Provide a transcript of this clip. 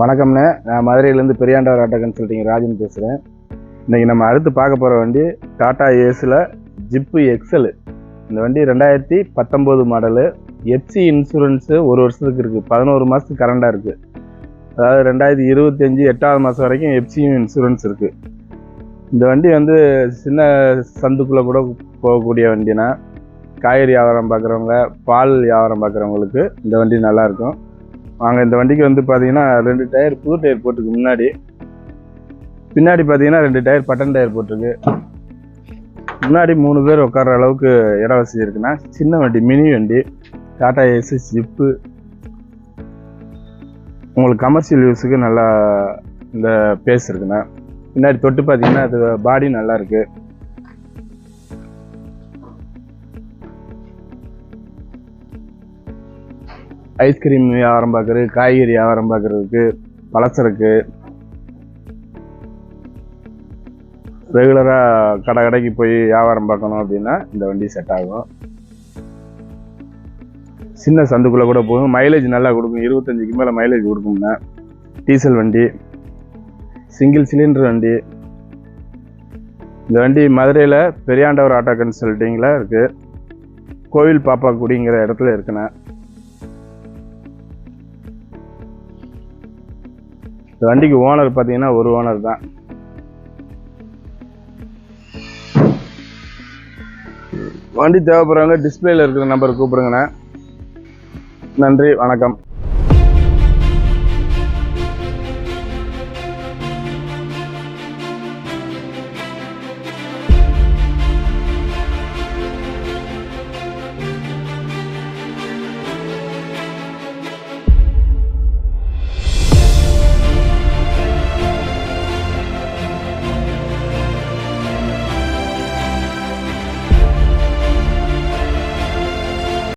வணக்கம்ண்ணே. நான் மதுரையிலேருந்து Periyandavar auto consulting Rajan பேசுகிறேன் இன்றைக்கி நம்ம அடுத்து பார்க்க போகிற வண்டி டாடா ஏஸில் ஜிப்பு எக்ஸல். இந்த வண்டி ரெண்டாயிரத்தி பத்தொம்போது மாடலு எஃப்சி இன்சூரன்ஸு ஒரு வருஷத்துக்கு இருக்குது பதினோரு மாதத்துக்கு கரண்டாக இருக்குது அதாவது ரெண்டாயிரத்தி இருபத்தஞ்சி எட்டாவது மாதம் வரைக்கும் எஃப்சியும் இன்சூரன்ஸ் இருக்குது இந்த வண்டி வந்து சின்ன சந்துக்குள்ளே கூட போகக்கூடிய வண்டினா காய்கறி வியாபாரம் பார்க்குறவங்க பால் வியாபாரம் பார்க்குறவங்களுக்கு இந்த வண்டி நல்லாயிருக்கும் வாங்க இந்த வண்டிக்கு வந்து பார்த்தீங்கன்னா ரெண்டு டயர் புது டயர் போட்டுருக்கு முன்னாடி. பின்னாடி பார்த்தீங்கன்னா ரெண்டு டயர் பட்டன் டயர் போட்டிருக்கு. முன்னாடி மூணு பேர் உட்கார்ற அளவுக்கு இட வசதி இருக்குன்னா சின்ன வண்டி மினி வண்டி டாடா ஏசி ஜிப்பு. உங்களுக்கு கமர்ஷியல் யூஸுக்கு நல்லா இந்த பேஸ் இருக்குண்ணா. பின்னாடி தொட்டு பார்த்தீங்கன்னா அது பாடி நல்லா இருக்குது ஐஸ்கிரீம் வியாபாரம் பார்க்குறது காய்கறி வியாபாரம் பார்க்குறதுக்கு பலசரக்கு ரெகுலராக கடை கடைக்கு போய் வியாபாரம் பார்க்கணும் அப்படின்னா இந்த வண்டி செட் ஆகும். சின்ன சந்துக்குள்ளே கூட போகும் மைலேஜ் நல்லா கொடுக்கும். இருபத்தஞ்சுக்கு மேலே மைலேஜ் கொடுக்கும்னா டீசல் வண்டி சிங்கிள் சிலிண்டர் வண்டி. இந்த வண்டி மதுரையில் பெரியாண்டவர் ஆட்டோ கன்சல்ட்டிங்கில் இருக்குது கோவில் பாப்பாக்குடிங்கிற இடத்துல இருக்குண்ணே. இந்த வண்டிக்கு ஓனர் பார்த்தீங்கன்னா ஒரு ஓனர் தான். வண்டி தேவைப்படுறவங்க டிஸ்பிளேல இருக்கிற நம்பர் கூப்பிடுங்கண்ணே. நன்றி வணக்கம்.